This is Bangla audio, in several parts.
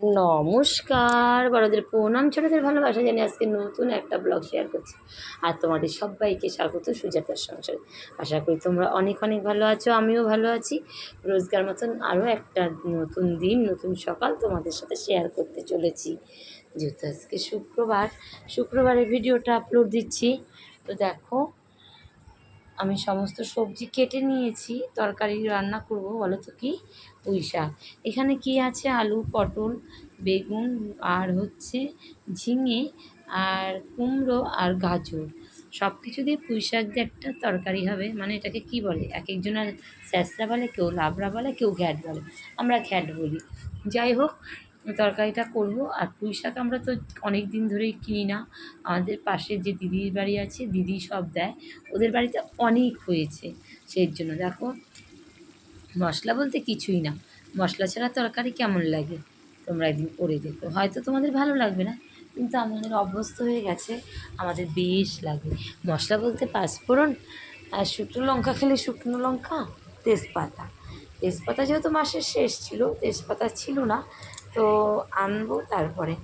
নমস্কার, বড়দের প্রণাম, ছোটদের ভালোবাসা জানি আজকে নতুন একটা ব্লগ শেয়ার করছি। আর তোমাদের সবাইকে স্বাগত সুজাতার সংসারে। আশা করি তোমরা অনেক অনেক ভালো আছো, আমিও ভালো আছি। রোজগার মতন আরও একটা নতুন দিন, নতুন সকাল তোমাদের সাথে শেয়ার করতে চলেছি। যেহেতু আজকে শুক্রবার, শুক্রবারের ভিডিওটা আপলোড দিচ্ছি। তো দেখো আমি সমস্ত সবজি কেটে নিয়েছি, তরকারি রান্না করব, বলো তো কি? পুঁই শাক। এখানে কি আছে? আলু, পটল, বেগুন, আর হচ্ছে ঝিঙে, আর কুমড়ো, আর গাজর। সব কিছু দিয়ে পুঁই শাক দিয়ে একটা তরকারি হবে। মানে এটাকে কি বলে? এক একজনের স্যাঁচড়া বলে, কেউ লাবড়া বলে, কেউ ঘ্যাট বলে। আমরা ঘ্যাট বলি। যাই হোক তরকারিটা করব। আর পুঁই শাক আমরা তো অনেক দিন ধরেই কিনি না। আমাদের পাশে যে দিদির বাড়ি আছে, দিদি সব দেয়। ওদের বাড়িতে অনেক হয়েছে সেই জন্য। দেখো, মশলা বলতে কিছুই না। মশলা ছাড়া তরকারি কেমন লাগে? তোমরা একদিন করে দেখো। হয়তো তোমাদের ভালো লাগবে না, কিন্তু আমাদের অভ্যস্ত হয়ে গেছে। আমাদের বেশ লাগে। মশলা বলতে পাঁচফোড়ন আর শুকনো লঙ্কা খেলে শুকনো লঙ্কা, তেজপাতা। তেজপাতা যেহেতু মাসের শেষ ছিল, তেজপাতা ছিল না। তো আনব তারপরে।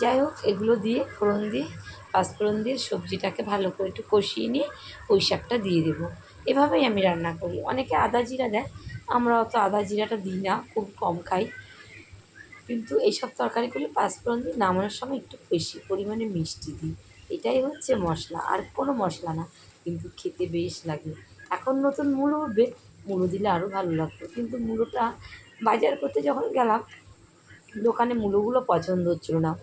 যাই হোক, এগুলো দিয়ে ফোড়ন দিয়ে, পাঁচফোড়ন দিয়ে সবজিটাকে ভালো করে একটু কষিয়ে নিয়ে পুঁই শাকটা দিয়ে দেবো। এভাবেই আমি রান্না করি। অনেকে আদা জিরা দেয়, আমরা অত আদা জিরাটা দিই না, খুব কম খাই। কিন্তু এইসব তরকারি করলে পাঁচফোড়ন দিয়ে নামানোর সময় একটু বেশি পরিমাণে মিষ্টি দিই। এটাই হচ্ছে মশলা, আর কোনো মশলা না। কিন্তু খেতে বেশ লাগে। এখন নতুন মুড়ো উঠবে, মুড়ো দিলে আরও ভালো লাগতো। কিন্তু মুড়োটা বাজার করতে যখন গেলাম দোকানে মূলোগুলো পছন্দ হচ্ছিল না।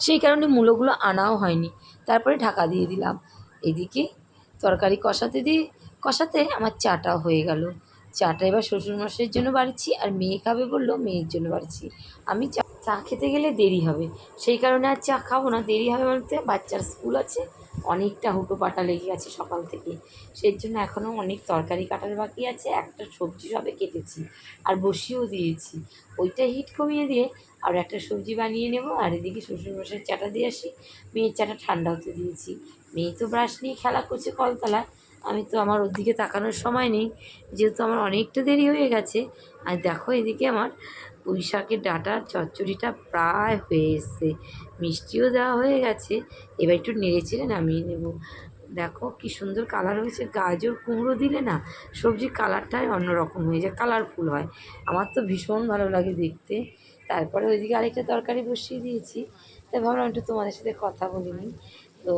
সেই কারণে মূলোগুলো আনাও হয়নি। তারপরে ঢাকা দিয়ে দিলাম। এদিকে তরকারি কষাতে দিয়ে, কষাতে আমার চাটাও হয়ে গেল। চাটা এবার শ্বশুরমশাইয়ের জন্য বাড়ছি আর মেয়ে খাবে বলল মেয়ের জন্য বাড়ছি। আমি চা চা খেতে গেলে দেরি হবে। সেই কারণে আর চা খাব না। দেরি হবে বলতে বাচ্চার স্কুল আছে। অনেকটা হুটো পাটা লেগে গেছে সকাল থেকে। সেই জন্য এখনও অনেক তরকারি কাটার বাকি আছে, একটা সবজি সবে কেটেছি আর বসিয়েও দিয়েছি। ওইটা হিট কমিয়ে দিয়ে আর একটা সবজি বানিয়ে নেব আর এদিকে শ্বশুরমশাইয়ের চাটা দিয়ে আসি, মেয়ের চাটা ঠান্ডা হতে দিয়েছি। মেয়ে তো ব্রাশ নিয়ে খেলা করছে কলতলায় আমি তো আমার ওর দিকে তাকানোর সময় নেই, যেহেতু আমার অনেকটা দেরি হয়ে গেছে। আর দেখো এদিকে আমার পুঁই শাকের ডাঁটার চচ্চড়িটা প্রায় হয়ে এসছে। মিষ্টিও দেওয়া হয়ে গেছে। এবার একটু নেড়ে নামিয়ে নেব। দেখো কি সুন্দর কালার হয়েছে। গাজর কুমড়ো দিলে না সবজির কালারটাই অন্যরকম হয়ে যায় কালারফুল হয়। আমার তো ভীষণ ভালো লাগে দেখতে। তারপরে ওইদিকে আরেকটা তরকারি বসিয়ে দিয়েছি। তাই ভাবলাম একটু তোমাদের সাথে কথা বলিনি তো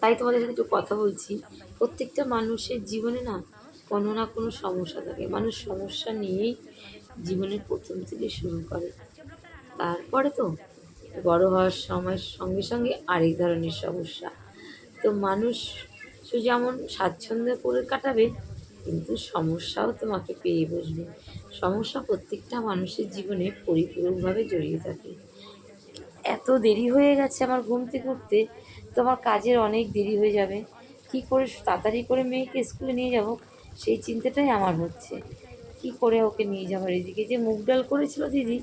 তাই তোমাদের সাথে একটু কথা বলছি। প্রত্যেকটা মানুষের জীবনে না কোনো না কোনো সমস্যা থাকে। মানুষ সমস্যা নিয়েই জীবনের প্রথম থেকে শুরু করে। তারপরে তো বড় হওয়ার সময়ের সঙ্গে সঙ্গে আরেক ধরনের সমস্যা। তো মানুষ সে যেমন স্বাচ্ছন্দ্য করে কাটাবে, কিন্তু সমস্যাও তোমাকে পেয়ে বসবে। সমস্যা প্রত্যেকটা মানুষের জীবনে পরিপূরকভাবে জড়িয়ে থাকে। এত দেরি হয়ে গেছে আমার ঘুম থেকে উঠতে তো আমার কাজের অনেক দেরি হয়ে যাবে। কি করে তাড়াতাড়ি করে মেয়েকে স্কুলে নিয়ে যাব? সেই চিন্তাটাই আমার হচ্ছে। কি করে ওকে নিয়ে যাবার এদিকে? যে মুগ ডাল করেছিল দিদি,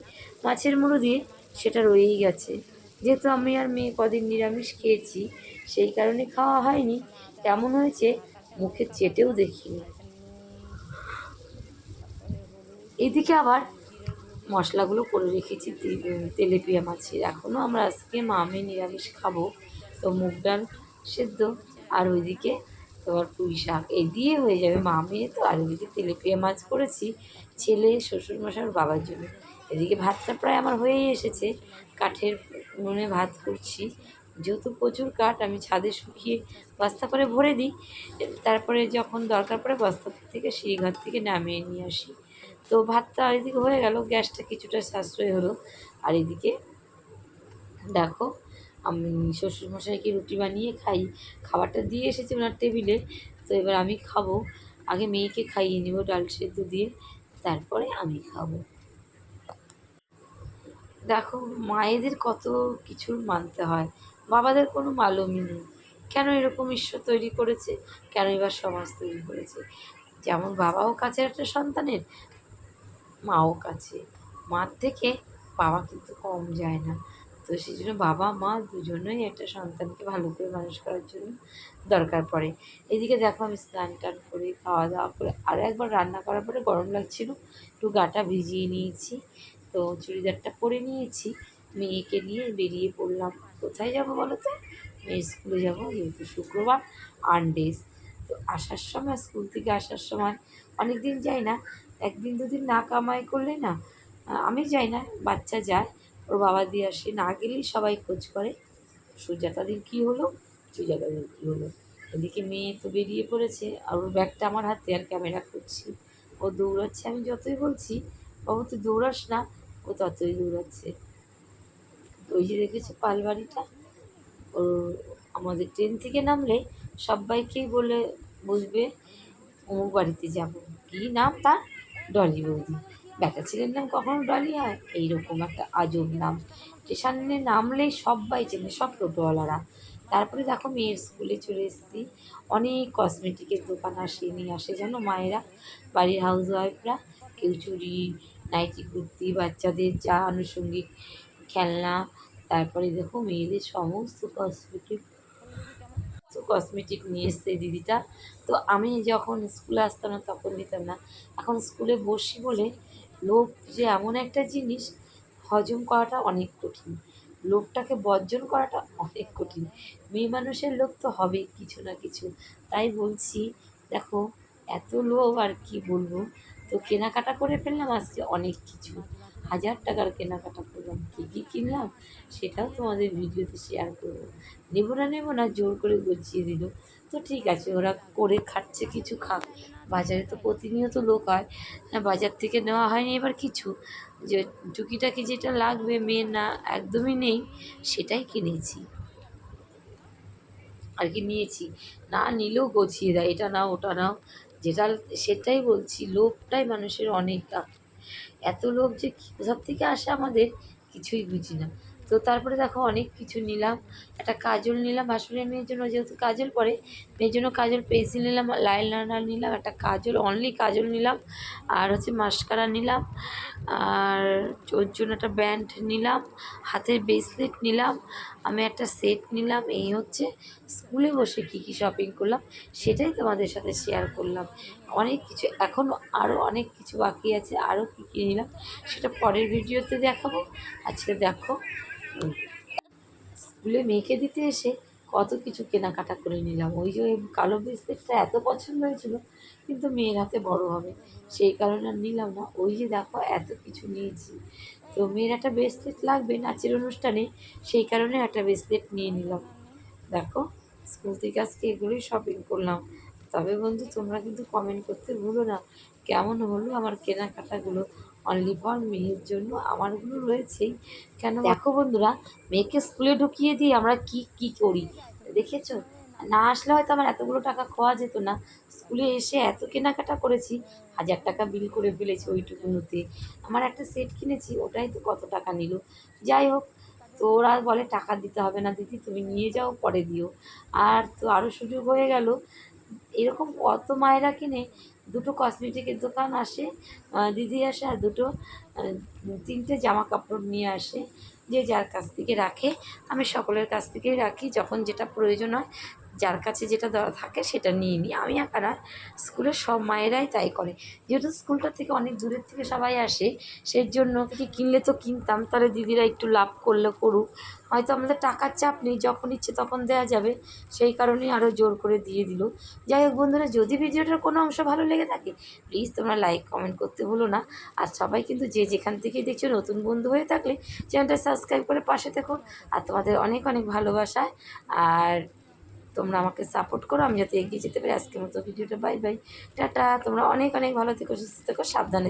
মাছের মুড়ো দিয়ে সেটা রয়েই গেছে। যেহেতু আমি আর মেয়ে কদিন নিরামিষ খেয়েছি, সেই কারণে খাওয়া হয়নি। কেমন হয়েছে মুখে চেটেও দেখিনি। এদিকে আবার মশলাগুলো করে রেখেছি তেলেপিয়া মাছের। এখনও আমরা আজকে মা মামে নিরামিষ খাব। তো মুগ ডাল সেদ্ধ, আর ওইদিকে তোমার পুঁই শাক এই দিয়ে হয়ে যাবে। মা মেয়ে তো, আর ওইদিকে তেলেপিয়া মাছ করেছি ছেলে, শ্বশুরমশাই আর বাবার জন্য। এদিকে ভাতটা প্রায় আমার হয়েই এসেছে। কাঠের উনুনে ভাত করছি। যেহেতু প্রচুর কাঠ, আমি ছাদে শুকিয়ে বস্তা করে ভরে দিই। তারপরে যখন দরকার পড়ে বস্তা থেকে সেই ঘর থেকে নামিয়ে নিয়ে আসি। তো ভাতটা আর এদিকে হয়ে গেল, গ্যাসটা কিছুটা সাশ্রয় হলো। আর এদিকে দেখো আমি শ্বশুরমশাইকে রুটি বানিয়ে খাই, খাবারটা দিয়ে এসেছি ওনার টেবিলে তো এবার আমি খাব। আগে মেয়েকে খাইয়ে নেব ডাল সেদ্ধ দিয়ে, তারপরে আমি খাব। দেখো, মায়েদের কত কিছুর মানতে হয়, বাবাদের কোনো মালুমই নেই। কেন এরকম ঈশ্বর তৈরি করেছে? কেন এবার সমাজ তৈরি করেছে? যেমন বাবাও কাছে একটা সন্তানের, মাও কাছে। মার থেকে বাবা কিন্তু কম যায় না। তো সেই জন্য বাবা, মা দুজনেই একটা সন্তানকে ভালো করে মানুষ করার জন্য দরকার পড়ে। এদিকে দেখো আমি স্নান টান করে, খাওয়া দাওয়া করে আরও একবার রান্না করার পরে গরম লাগছিল, একটু গাটা ভিজিয়ে নিয়েছি। তো চুড়িদারটা পরে নিয়েছি, মেয়েকে নিয়ে বেরিয়ে পড়লাম। কোথায় যাব বলো তো? মেয়ে স্কুলে যাব, যেহেতু শুক্রবার আনডেস তো আসার সময়, স্কুল থেকে আসার সময় অনেক দিন যাই না, একদিন দুদিন না কামাই করলে না আমি যাই না, বাচ্চা যায়। ওর বাবা দিয়ে আসে। না গেলেই সবাই খোঁজ করে সুজাতা দিন কী হলো? সুজাতা দিন কী হলো? এদিকে মেয়ে তো বেরিয়ে পড়েছে আর ওর ব্যাগটা আমার হাতে আর ক্যামেরা করছি। ও দৌড়াচ্ছে, আমি যতই বলছি, বাবু, তুই দৌড়াস না? ও ততই দৌড়াচ্ছে। ওই যে দেখেছ পালবাড়িটা? ও আমাদের ট্রেন থেকে নামলে সবাইকেই বলে বুঝবে অমুক বাড়িতে যাব। কী নাম তার? ডলি বৌদি। ব্যাটা ছেলের নাম কখনো ডলি হয়? এইরকম একটা আজব নাম। স্টেশনে নামলেই সবাই চেনে, সব টোটোওয়ালারা। তারপরে দেখো মেয়ের স্কুলে চলে এসেছি। অনেক কসমেটিকের দোকান আসে, নিয়ে আসে জানো মায়েরা? বাড়ির হাউস ওয়াইফরা কেউ চুড়ি, নাইটি, কুর্তি, বাচ্চাদের যা আনুষঙ্গিক খেলনা। তারপরে দেখো মেয়েদের সমস্ত কসমেটিক তো কসমেটিক নিয়ে এসছে দিদিটা। তো আমি যখন স্কুলে আসতাম না, তখন দিতাম না। এখন স্কুলে বসি বলে লোভ যে এমন একটা জিনিস হজম করাটা অনেক কঠিন। লোভটাকে বর্জন করাটা অনেক কঠিন। মেয়ে মানুষের লোভ তো হবেই কিছু না কিছু। তাই বলছি, দেখো, এত লোভ আর কি বলব? তো কেনাকাটা করে ফেললাম আজকে অনেক কিছু। হাজার টাকার কেনাকাটা করলাম কী কী কিনলাম সেটাও তোমাদের ভিডিওতে শেয়ার করব। নেব না নেব না জোর করে গুছিয়ে দিল। তো ঠিক আছে ওরা করে খাচ্ছে কিছু খাক। বাজারে তো প্রতিনিয়ত লোক হয়। হ্যাঁ, বাজার থেকে নেওয়া হয়নি এবার কিছু। যে টুকিটাকি যেটা লাগবে মেয়ে না একদমই নেই সেটাই কিনেছি। আর কি নিয়েছি? না নিলেও গছিয়ে দেয় এটা নাও ওটা নাও। যেটা সেটাই বলছি লোভটাই মানুষের অনেক এত লোভ যে কোথার থেকে আসে আমাদের কিছুই বুঝি না। তো তারপরে দেখো অনেক কিছু নিলাম, একটা কাজল নিলাম, ভাসুরের মেয়ের জন্য যেহেতু কাজল পরে, মেয়ের জন্য কাজল পেন্সিল নিলাম লাইনার নিলাম, একটা কাজল অনলি কাজল নিলাম, আর হচ্ছে মাস্কারা নিলাম, আর ওর জন্য একটা ব্যান্ড নিলাম, হাতের ব্রেসলেট নিলাম, আমি একটা সেট নিলাম, এই হচ্ছে স্কুলে বসে কী কী শপিং করলাম, সেটাই তোমাদের সাথে শেয়ার করলাম। অনেক কিছু এখনও আরও অনেক কিছু বাকি আছে আরও কী কী নিলাম, সেটা পরের ভিডিওতে দেখাবো। আজকে দেখো, স্কুলে মেয়েকে দিতে এসে কত কিছু কেনাকাটা করে নিলাম। ওই যে কালো ব্রেসলেটটা এত পছন্দ হয়েছিল, কিন্তু মেয়ের হাতে বড় হবে, সেই কারণে আর নিলাম না। ওই যে দেখো, এত কিছু নিয়েছি। তো মেয়ের একটা ব্রেসলেট লাগবে, নাচের অনুষ্ঠানে, সেই কারণে একটা ব্রেসলেট নিয়ে নিলাম। দেখো। স্কুল থেকে আজকে এগুলোই শপিং করলাম। তবে বন্ধু, তোমরা কিন্তু কমেন্ট করতে ভুলো না। কেমন হলো আমার কেনাকাটাগুলো? অনলি ফর মেয়ের জন্য আমারগুলো রয়েছেই কেন দেখো বন্ধুরা, মেয়েকে স্কুলে ঢুকিয়ে দিয়ে আমরা কি কি করি? দেখেছ? না আসলে হয়তো আমার এতগুলো টাকা খাওয়া যেত না। স্কুলে এসে এত কেনাকাটা করেছি, হাজার টাকা বিল করে ফেলেছি ওইটুকুতে আমার একটা সেট কিনেছি, ওটাই তো কত টাকা নিল? যাই হোক তো ওরা বলে, টাকা দিতে হবে না দিদি, তুমি নিয়ে যাও, পরে দিও। আর তো আরও সুযোগ হয়ে গেল। এরকম কত মায়েরা কিনে দুটো কসমেটিকের দোকান আসে দিদি আসে আর দুটো তিনটে জামা কাপড় নিয়ে আসে। যে যার কাছ থেকে রাখে, আমি সকলের কাছ থেকেই রাখি, যখন যেটা প্রয়োজন হয় যার কাছে যেটা দেওয়া থাকে সেটা নিয়ে নিই। আমি একা না স্কুলের সব মায়েরাই তাই করে। যেহেতু স্কুলটা থেকে অনেক দূরের থেকে সবাই আসে সেই জন্য কি কিনলে তো কিনতাম, তাহলে দিদিরা একটু লাভ করলে করুক। হয়তো আমাদের টাকার চাপ নেই, যখন ইচ্ছে তখন দেওয়া যাবে। সেই কারণেই আরও জোর করে দিয়ে দিল। যাই হোক বন্ধুরা, যদি ভিডিওটার কোনো অংশ ভালো লেগে থাকে প্লিজ তোমরা লাইক কমেন্ট করতে ভুলো না। আর সবাই কিন্তু যে যেখান থেকে দেখছ নতুন বন্ধু হয়ে থাকলে, চ্যানেলটা সাবস্ক্রাইব করে পাশে থেকো। আর তোমাদের অনেক অনেক ভালোবাসায় আর তোমরা আমাকে সাপোর্ট করো, আমি যাতে এগিয়ে যেতে পারি। আজকের মতো ভিডিওটা বাই বাই টাটা। তোমরা অনেক অনেক ভালো থেকো, সুস্থ থেকো, সাবধানে